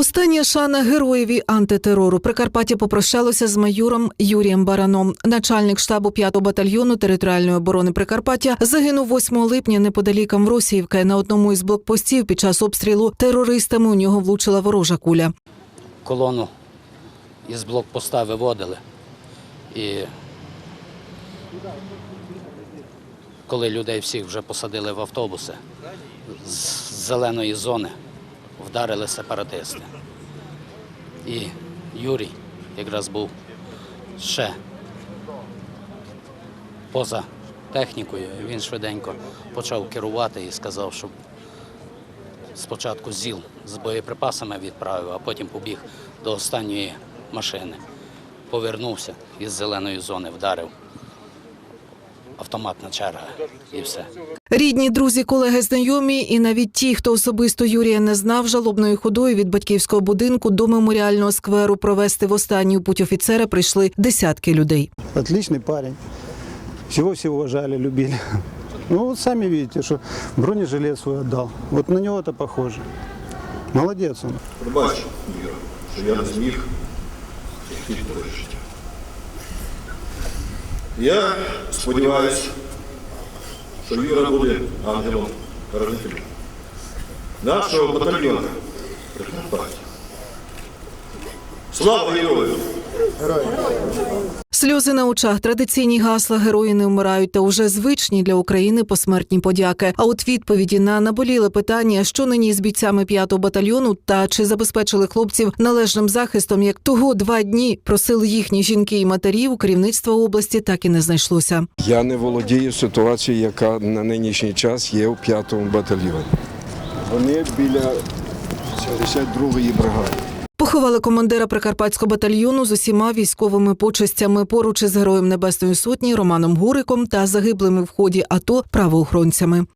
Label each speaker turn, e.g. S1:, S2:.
S1: Остання шана героєві антитерору Прикарпаття попрощалося з майором Юрієм Бараном. Начальник штабу 5-го батальйону територіальної оборони Прикарпаття загинув 8 липня неподалік Амвросіївки. На одному із блокпостів під час обстрілу терористами у нього влучила ворожа куля.
S2: колону із блокпоста виводили. І коли людей всіх вже посадили в автобуси, з зеленої зони вдарили сепаратисти. І Юрій якраз був ще поза технікою. Він швиденько почав керувати і сказав, щоб спочатку ЗІЛ з боєприпасами відправив, а потім побіг до останньої машини. Повернувся із зеленої зони, вдарив. Автоматна черга і все.
S1: Рідні, друзі, колеги, знайомі, і навіть ті, хто особисто Юрія не знав, жалобною ходою від батьківського будинку до меморіального скверу провести в останню путь офіцера прийшли десятки людей.
S3: Отличный парень. Всего все уважали, любили. Ну вот сами видите, что бронежилет свой отдал. Вот на него это похоже. Молодец он.
S4: Пробач, Віра, що я не зміг захистити твоє життя. Я сподіваюся, що Віра буде ангелом хоронителем нашого батальйону. Слава герою!
S1: Сльози на очах, традиційні гасла герої не вмирають та уже звичні для України посмертні подяки. А от відповіді на наболіле питання, що нині з бійцями 5-го батальйону та чи забезпечили хлопців належним захистом, як того два дні просили їхні жінки і матері у керівництва області, так і не знайшлося.
S5: Я не володію ситуацією, яка на нинішній час є у 5-му батальйоні. Вони біля 72-ї бригади.
S1: Поховали командира прикарпатського батальйону з усіма військовими почестями поруч із героєм Небесної Сотні Романом Гуриком та загиблими в ході АТО правоохоронцями.